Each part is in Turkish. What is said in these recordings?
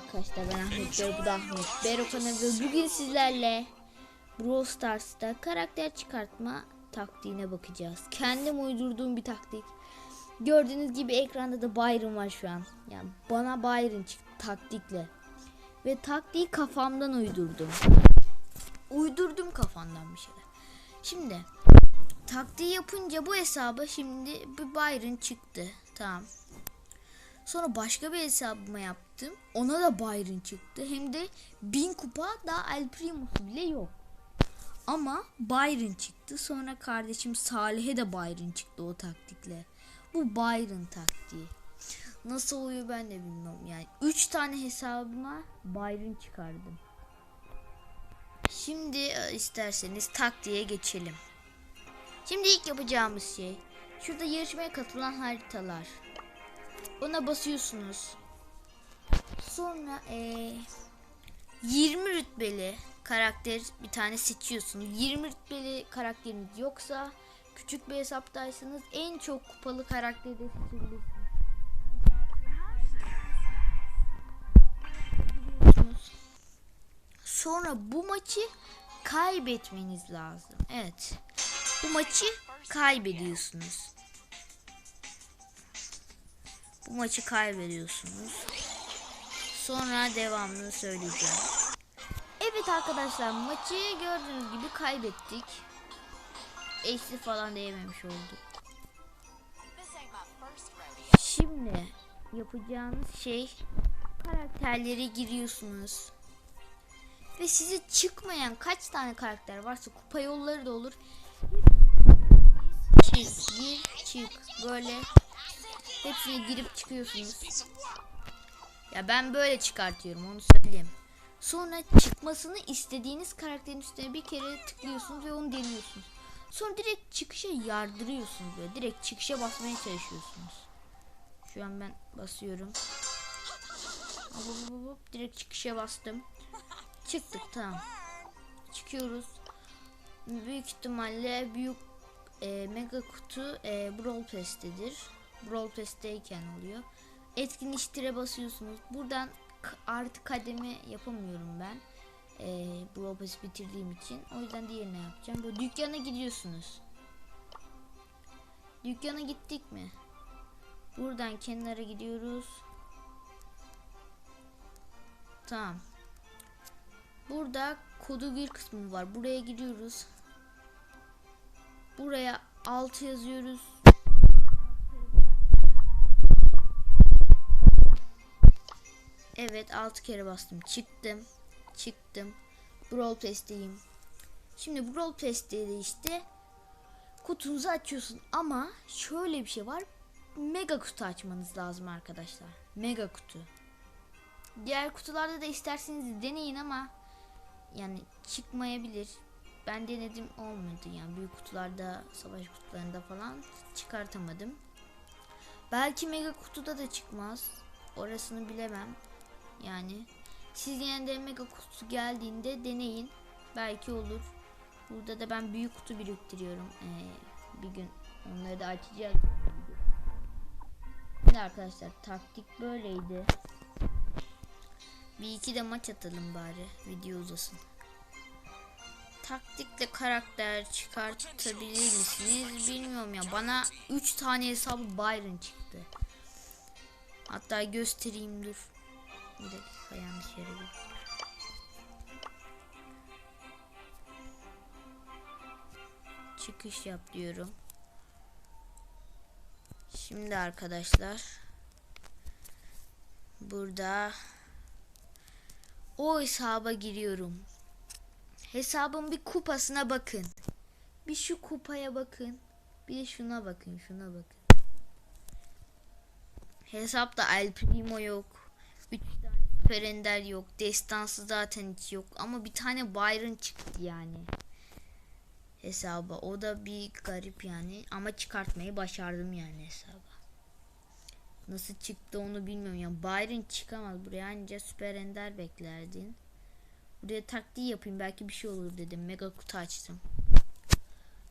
Arkadaşlar ben Ahmet Bey, bu da Ahmet Berokan ve bugün sizlerle Brawl Stars'ta karakter çıkartma taktiğine bakacağız. Kendim uydurduğum bir taktik. Gördüğünüz gibi ekranda da Byron var şu an. Yani bana Byron çıktı taktikle. Ve taktiği kafamdan uydurdum. Uydurdum kafamdan bir şeyler. Şimdi taktiği yapınca bu hesaba şimdi bir Byron çıktı. Tamam. Sonra başka bir hesabıma yaptım. Ona da Byron çıktı. Hem de 1000 kupa daha El Primo'su bile yok. Ama Byron çıktı. Sonra kardeşim Salih'e de Byron çıktı o taktikle. Bu Byron taktiği. Nasıl oluyor ben de bilmiyorum. Yani 3 tane hesabıma Byron çıkardım. Şimdi e, isterseniz taktiğe geçelim. Şimdi ilk yapacağımız şey şurada yarışmaya katılan haritalar. Ona basıyorsunuz. Sonra eee 20 rütbeli karakter bir tane seçiyorsunuz. 20 rütbeli karakteriniz yoksa küçük bir hesaptaysanız en çok kupalı karakteri de seçebilirsiniz. Sonra bu maçı kaybetmeniz lazım. Evet. Bu maçı kaybediyorsunuz. Bu maçı kaybediyorsunuz. Sonra devamını söyleyeceğim. Evet arkadaşlar maçı gördüğünüz gibi kaybettik. Eksi falan da yememiş olduk. Şimdi yapacağınız şey karakterlere giriyorsunuz. Ve size çıkmayan kaç tane karakter varsa kupa yolları da olur. Çık, gir, çık. Böyle hepsine girip çıkıyorsunuz. Ya ben böyle çıkartıyorum onu söyleyeyim. Sonra çıkmasını istediğiniz karakterin üstüne bir kere tıklıyorsunuz ve onu deniyorsunuz. Sonra direkt çıkışa yardırıyorsunuz böyle. Direkt çıkışa basmaya çalışıyorsunuz. Şu an ben basıyorum. Hop, hop, hop, hop. Direkt çıkışa bastım. Çıktık tamam. Çıkıyoruz. Büyük ihtimalle büyük e, mega kutu e, Brawl Pass'tedir. Brawl Pass'teyken oluyor. Etkinleştire basıyorsunuz. Buradan artı kademe yapamıyorum ben. E, Brawl Pass bitirdiğim için. O yüzden diğerine yapacağım. Böyle dükkana gidiyorsunuz. Dükkana gittik mi? Buradan kenara gidiyoruz. Tamam. Burada kodu gir kısmı var. Buraya giriyoruz. Buraya 6 yazıyoruz. Evet 6 kere bastım. Çıktım. Çıktım. Brawl Pass'teyim. Şimdi Brawl Pass'te de işte kutunuzu açıyorsun ama şöyle bir şey var. Mega kutu açmanız lazım arkadaşlar. Mega kutu. Diğer kutularda da isterseniz deneyin ama yani çıkmayabilir. Ben denedim olmadı yani büyük kutularda savaş kutularında falan çıkartamadım. Belki mega kutuda da çıkmaz. Orasını bilemem. Yani siz yine de mega kutu geldiğinde deneyin. Belki olur. Burada da ben büyük kutu biriktiriyorum. Ee, bir gün onları da açacağız. Şimdi arkadaşlar taktik böyleydi. Bir iki de maç atalım bari. Video uzasın. Taktikle karakter çıkartabilir misiniz bilmiyorum ya. Bana 3 tane hesabı Byron çıktı. Hatta göstereyim dur. Bir dakika yanlış yere gittim. Çıkış yap diyorum. Şimdi arkadaşlar burada o hesaba giriyorum. Hesabın bir kupasına bakın. Bir şu kupaya bakın. Bir de şuna bakın, şuna bakın. Hesapta El Primo yok. 3 tane Süper Ender yok. Destansı zaten hiç yok. Ama bir tane Byron çıktı yani. Hesaba. O da bir garip yani. Ama çıkartmayı başardım yani hesaba. Nasıl çıktı onu bilmiyorum. Yani Byron çıkamaz buraya. Anca Süper Ender beklerdin. Buraya taktiği yapayım belki bir şey olur dedim. Mega kutu açtım.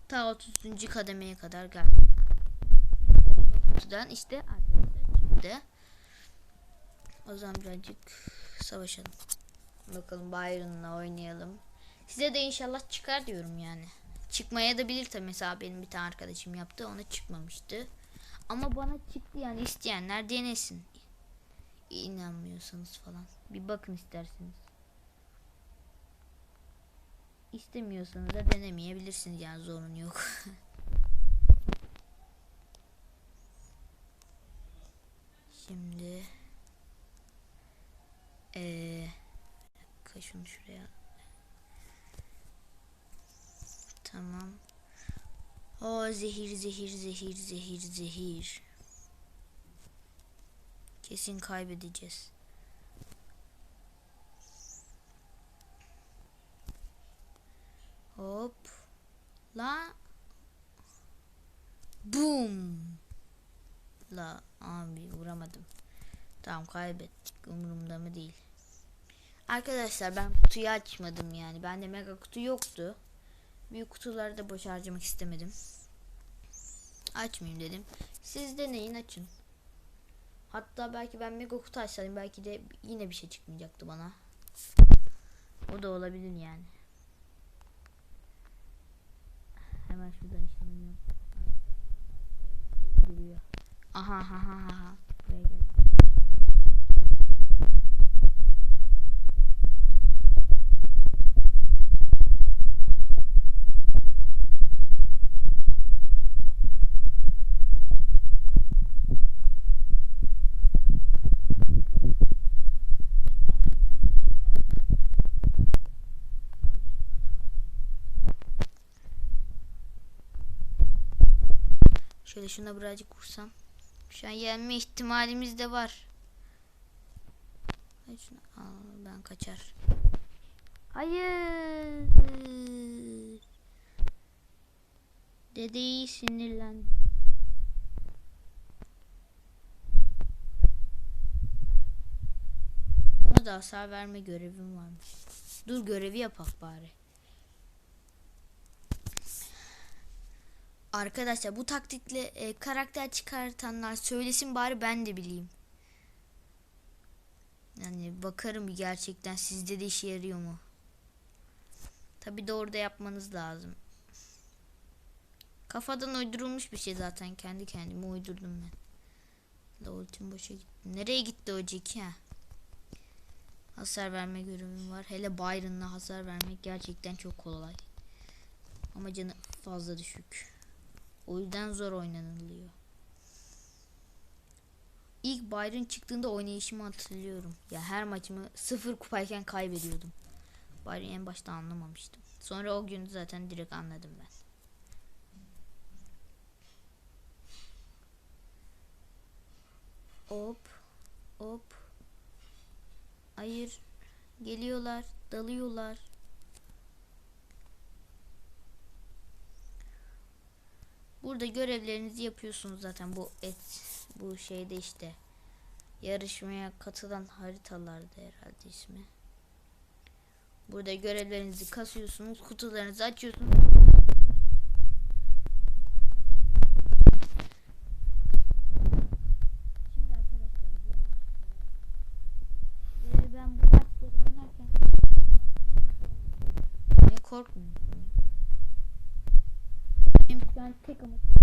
Ta 30. kademeye kadar geldim. Kutudan işte arkadaşlar çıktı. O zaman birazcık savaşalım. Bakalım Byron'la oynayalım. Size de inşallah çıkar diyorum yani. Çıkmaya da bilir tabii mesela benim bir tane arkadaşım yaptı ona çıkmamıştı. Ama bana çıktı yani isteyenler denesin. İnanmıyorsanız falan. Bir bakın isterseniz. İstemiyorsanız da denemeyebilirsiniz yani zorun yok. Şimdi Koy şunu şuraya. Tamam. O zehir zehir zehir zehir zehir. Kesin kaybedeceğiz. Hop. La. Boom. La abi vuramadım. Tamam kaybettik. Umurumda mı değil. Arkadaşlar ben kutuyu açmadım yani. Bende mega kutu yoktu. Büyük kutuları da boş harcamak istemedim. Açmayayım dedim. Siz deneyin açın. Hatta belki ben mega kutu açsaydım belki de yine bir şey çıkmayacaktı bana. O da olabilir yani. Hemen şuradan işlemiyorum. Aha aha aha. Buraya gel. Şöyle şuna birazcık vursam. Şu an yenme ihtimalimiz de var. Şunu al ben kaçar. Hayır. Dedeyi sinirlendi. Ona da hasar verme görevim varmış. Dur görevi yapak bari. Arkadaşlar bu taktikle e, karakter çıkartanlar söylesin bari ben de bileyim. Yani bakarım gerçekten sizde de işe yarıyor mu? Tabi de orada yapmanız lazım. Kafadan uydurulmuş bir şey zaten kendi kendime uydurdum ben. La boşa gitti. Nereye gitti o Jackie ha? Hasar verme görevim var. Hele Byron'la hasar vermek gerçekten çok kolay. Ama canı fazla düşük. O yüzden zor oynanılıyor. İlk Byron çıktığında oynayışımı hatırlıyorum. Ya her maçımı sıfır kupayken kaybediyordum. Byron en başta anlamamıştım. Sonra o gün zaten direkt anladım ben. Hop. Hop. Hayır. Geliyorlar. Dalıyorlar. Burada görevlerinizi yapıyorsunuz zaten bu et bu şeyde işte yarışmaya katılan haritalarda herhalde ismi. Burada görevlerinizi kasıyorsunuz, kutularınızı açıyorsunuz. Ve ben bu ne korkmuyorum. An tek amacım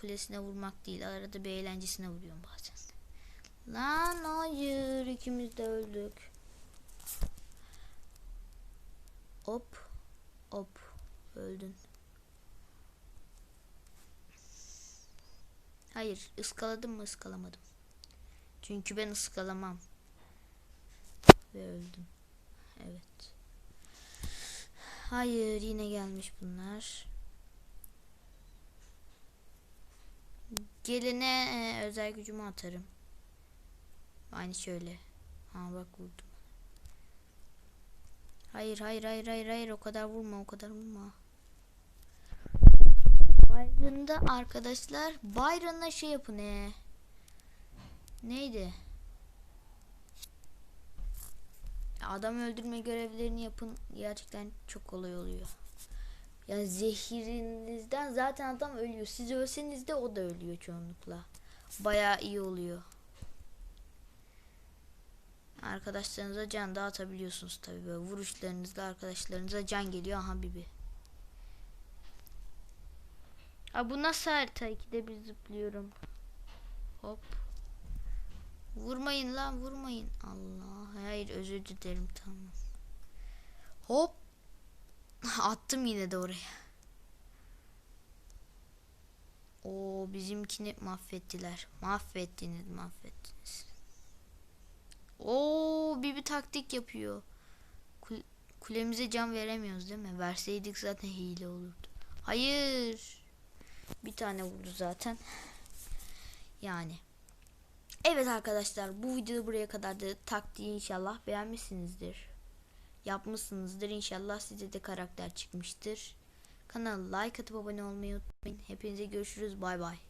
kulesine vurmak değil. Arada bir eğlencesine vuruyorum bazen. Lan hayır ikimiz de öldük. Hop. Hop. Öldün. Hayır. ıskaladım mı ıskalamadım. Çünkü ben ıskalamam. Ve öldüm. Evet. Hayır yine gelmiş bunlar. Gelene e, özel gücümü atarım. Aynı şöyle. Ha bak vurdum. Hayır hayır hayır hayır hayır o kadar vurma o kadar vurma. Byron'da arkadaşlar Byron'la şey yapın ee. Neydi? Adam öldürme görevlerini yapın gerçekten çok kolay oluyor. Yani zehirinizden zaten adam ölüyor. Siz ölseniz de o da ölüyor çoğunlukla. Bayağı iyi oluyor. Arkadaşlarınıza can dağıtabiliyorsunuz tabii böyle vuruşlarınızla arkadaşlarınıza can geliyor aha Bibi. Aa, bu nasıl harita? İkide bir zıplıyorum. Hop. Vurmayın lan vurmayın. Allah. Hayır özür dilerim tamam. Hop. Attım yine de oraya. O bizimkini mahvettiler. Mahvettiniz mahvettiniz. Oo bir bir taktik yapıyor. Kul- kulemize can veremiyoruz değil mi? Verseydik zaten hile olurdu. Hayır. Bir tane vurdu zaten. Yani. Evet arkadaşlar bu video buraya kadardı. Taktiği inşallah beğenmişsinizdir. Yapmışsınızdır. İnşallah size de karakter çıkmıştır. Kanala like atıp abone olmayı unutmayın. Hepinize görüşürüz. Bay bay.